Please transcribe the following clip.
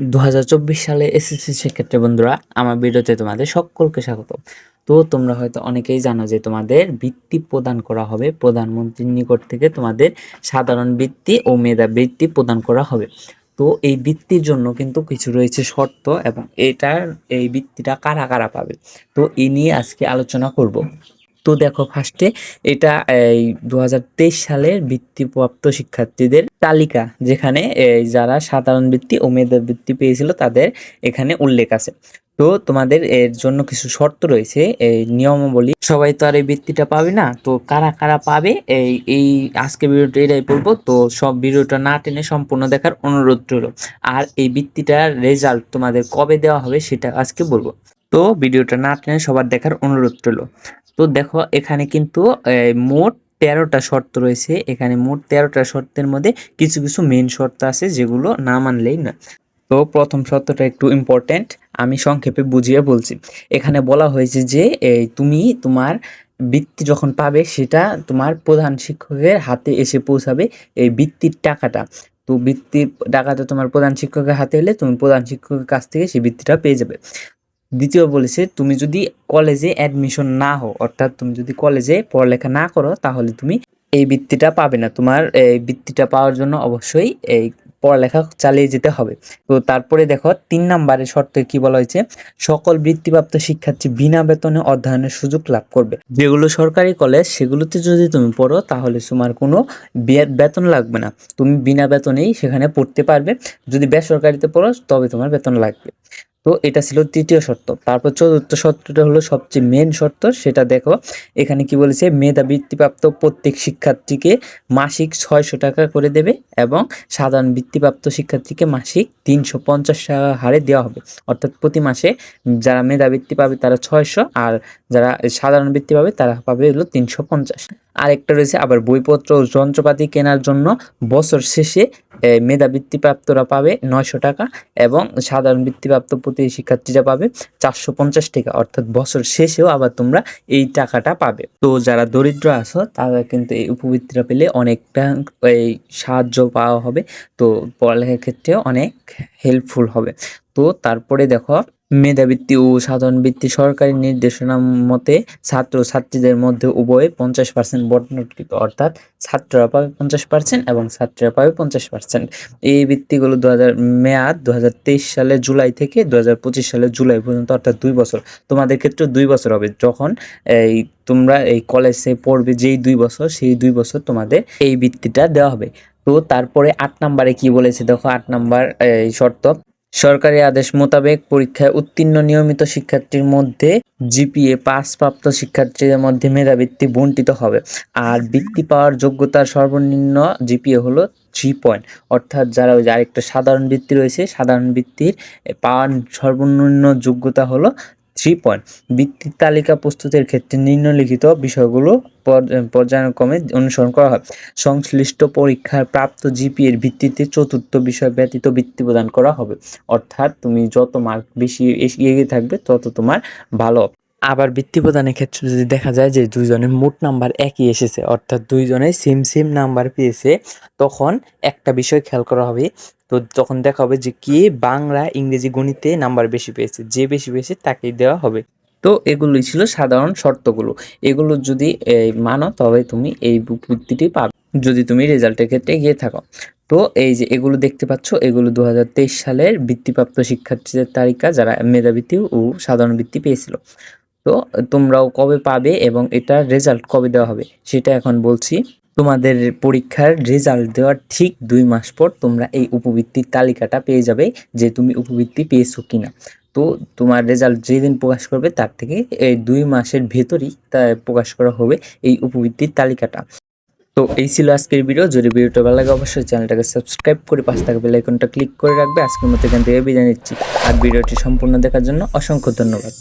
দু হাজার চব্বিশ সালে এসএসসি শিক্ষার্থী বন্ধুরা, আমার ভিডিওতে তোমাদের সকলকে স্বাগত। তো তোমরা হয়তো অনেকেই জানো যে তোমাদের বৃত্তি প্রদান করা হবে, প্রধানমন্ত্রীর নিকট থেকে তোমাদের সাধারণ বৃত্তি ও মেধা বৃত্তি প্রদান করা হবে। তো এই বৃত্তির জন্য কিন্তু কিছু রয়েছে শর্ত এবং এটার, এই বৃত্তিটা কারা কারা পাবে? তো এই নিয়ে আজকে আলোচনা করব। তো দেখো ফার্স্টে এটা, এই দু হাজার তেইশ সালের বৃত্তিপ্রাপ্ত শিক্ষার্থীদের তালিকা, যেখানে যারা সাধারণ বৃত্তি ও মেধা বৃত্তি পেয়েছিল তাদের এখানে উল্লেখ আছে। তো তোমাদের এর জন্য কিছু শর্ত রয়েছে, এই নিয়মাবলী। সবাই তো আর এই বৃত্তিটা পাবে না, তো কারা কারা পাবে, এই এই আজকে ভিডিওটা এটাই বলব। তো সব ভিডিওটা না টেনে সম্পূর্ণ দেখার অনুরোধ রইল। আর এই বৃত্তিটার রেজাল্ট তোমাদের কবে দেওয়া হবে সেটা আজকে বলব। তো ভিডিওটা না টেনে সবার দেখার অনুরোধ রইল। তো দেখো, এখানে কিন্তু মোট তেরোটা শর্ত রয়েছে। এখানে মোট তেরোটা শর্তের মধ্যে কিছু কিছু মেন শর্ত আছে যেগুলো না মানলেই না। তো প্রথম শর্তটা একটু ইম্পর্ট্যান্ট আমি সংক্ষেপে বুঝিয়ে বলছি। এখানে বলা হয়েছে যে এই তুমি তোমার বৃত্তি যখন পাবে, সেটা তোমার প্রধান শিক্ষকের হাতে এসে পৌঁছাবে এই বৃত্তির টাকাটা। তো বৃত্তির টাকাটা তোমার প্রধান শিক্ষকের হাতে এলে তুমি প্রধান শিক্ষকের কাছ থেকে সেই বৃত্তিটা পেয়ে যাবে। দ্বিতীয় বলেছে, তুমি যদি কলেজে অ্যাডমিশন না হও, অর্থাৎ তুমি যদি কলেজে পড়ালেখা না করো, তাহলে তুমি এই বৃত্তিটা পাবে না। তোমার এই বৃত্তিটা পাওয়ার জন্য অবশ্যই এই পড়ালেখা চালিয়ে যেতে হবে। তো তারপরে দেখো, তিন নম্বরের শর্তে কি বলা হয়েছে, সকল বৃত্তিপ্রাপ্ত শিক্ষার্থী বিনা বেতনে অধ্যয়নের সুযোগ লাভ করবে। যেগুলো সরকারি কলেজ সেগুলোতে যদি তুমি পড়ো, তাহলে তোমার কোনো বেতন লাগবে না। তুমি বিনা বেতনেই সেখানে পড়তে পারবে। যদি বেসরকারিতে পড়ো, তবে তোমার বেতন লাগবে। তো এটা ছিল তৃতীয় শর্ত। তারপর চতুর্থ শর্তটা হলো সবচেয়ে মেন শর্ত, সেটা দেখো, এখানে কি বলেছে, মেধা বৃত্তিপ্রাপ্ত প্রত্যেক শিক্ষার্থীকে মাসিক ছয়শো টাকা করে দেবে এবং সাধারণ বৃত্তিপ্রাপ্ত শিক্ষার্থীকে মাসিক তিনশো পঞ্চাশ টাকা হারে দেওয়া হবে। অর্থাৎ প্রতি মাসে যারা মেধা বৃত্তি পাবে তারা ছয়শো, আর যারা সাধারণ বৃত্তি পাবে তারা পাবে হলো তিনশো পঞ্চাশ। আরেকটা রয়েছে আবার বইপত্র ও যন্ত্রপাতি কেনার জন্য বছর শেষে এ, মেধা বৃত্তিপ্রাপ্তরা পাবে নয়শো টাকা এবং সাধারণ বৃত্তিপ্রাপ্ত প্রতি শিক্ষার্থীরা পাবে চারশো পঞ্চাশ টাকা। অর্থাৎ বছর শেষেও আবার তোমরা এই টাকাটা পাবে। তো যারা দরিদ্র আছো তারা কিন্তু এই উপবৃত্তিটা পেলে অনেকটা এই সাহায্য পাওয়া হবে। তো পড়ালেখার ক্ষেত্রে অনেক হেল্পফুল হবে। তো তারপরে দেখো মেধাবৃত্তি ও সাধারণ বৃত্তি সরকারি নির্দেশনা মতে ছাত্র ছাত্রীদের মধ্যে উভয়ে পঞ্চাশ পার্সেন্ট বন্টনকৃত অর্থাৎ ছাত্ররা পাবে পঞ্চাশ পার্সেন্ট এবং ছাত্রীরা পাবে পঞ্চাশ পার্সেন্ট এই বৃত্তিগুলো দু হাজার মেয়াদ দু হাজার তেইশ সালে জুলাই থেকে দু হাজার পঁচিশ সালে জুলাই পর্যন্ত, অর্থাৎ দুই বছর। তোমাদের ক্ষেত্রে দুই বছর হবে। যখন এই তোমরা এই কলেজে পড়বে যেই দুই বছর, সেই দুই বছর তোমাদের এই বৃত্তিটা দেওয়া হবে। তো তারপরে আট নাম্বারে কি বলেছে? দেখো, আট নাম্বার, এই শর্ত। সরকারি আদেশ মোতাবেক পরীক্ষায় উত্তীর্ণ নিয়মিত শিক্ষার্থীর মধ্যে জিপিএ পাস প্রাপ্ত শিক্ষার্থীদের মধ্যে মেধাবৃত্তি বন্টিত হবে। আর বৃত্তি পাওয়ার যোগ্যতার সর্বনিম্ন জিপিএ হলো থ্রি পয়েন্ট অর্থাৎ যারা ওই আরেকটা সাধারণ বৃত্তি রয়েছে, সাধারণ বৃত্তির পাওয়ার সর্বনিম্ন যোগ্যতা হলো থ্রি পয়েন্ট বৃত্তির তালিকা প্রস্তুতের ক্ষেত্রে নিম্নলিখিত বিষয়গুলো পর- পর্যায়ক্রমে অনুসরণ করা হয়। সংশ্লিষ্ট পরীক্ষার প্রাপ্ত জিপিএর ভিত্তিতে চতুর্থ বিষয় ব্যতীত বৃত্তি প্রদান করা হবে। অর্থাৎ তুমি যত মার্ক বেশি এগিয়ে থাকবে, তত তোমার ভালো আবার বৃত্তি প্রদানের ক্ষেত্রে যদি দেখা যায় যে দুইজনের মোট নাম্বার একই এসেছে, অর্থাৎ দুইজনে সেম সেম নাম্বার পেয়েছে, তখন একটা বিষয় খেয়াল করা হবে। তো তখন দেখা হবে যে কে বাংলা ইংরেজি গণিতে নাম্বার বেশি পেয়েছে, যে বেশি পেয়েছে তাকেই দেওয়া হবে। তো এগুলোই ছিল সাধারণ শর্তগুলো। এগুলো যদি মানো, তবে তুমি এই বৃত্তিটি পাবে, যদি তুমি রেজাল্টের ক্ষেত্রে গিয়ে থাকো। তো এই যে এগুলো দেখতে পাচ্ছ, এগুলো দু হাজার তেইশ সালের বৃত্তিপ্রাপ্ত শিক্ষার্থীদের তালিকা, যারা মেধাবৃত্তি ও সাধারণ বৃত্তি পেয়েছিল। তো তোমরাও কবে পাবে এবং এটার রেজাল্ট কবে দেওয়া হবে, সেটা এখন বলছি। তোমাদের পরীক্ষার রেজাল্ট দেওয়ার ঠিক দুই মাস পর তোমরা এই উপবৃত্তির তালিকাটা পেয়ে যাবে যে তুমি উপবৃত্তি পেয়েছ কিনা। তো তোমার রেজাল্ট যেদিন প্রকাশ করবে তার থেকে এই দুই মাসের ভেতরই তা প্রকাশ করা হবে এই উপবৃত্তির তালিকাটা। তো এই ছিল আজকের ভিডিও যদি ভিডিওটা ভালো লাগে অবশ্যই চ্যানেলটাকে সাবস্ক্রাইব করে পাশে থাকা বেল আইকনটা ক্লিক করে রাখবে। আজকের মতো এখান থেকে বিদায় নিচ্ছি। আর ভিডিওটি সম্পূর্ণ দেখার জন্য অসংখ্য ধন্যবাদ।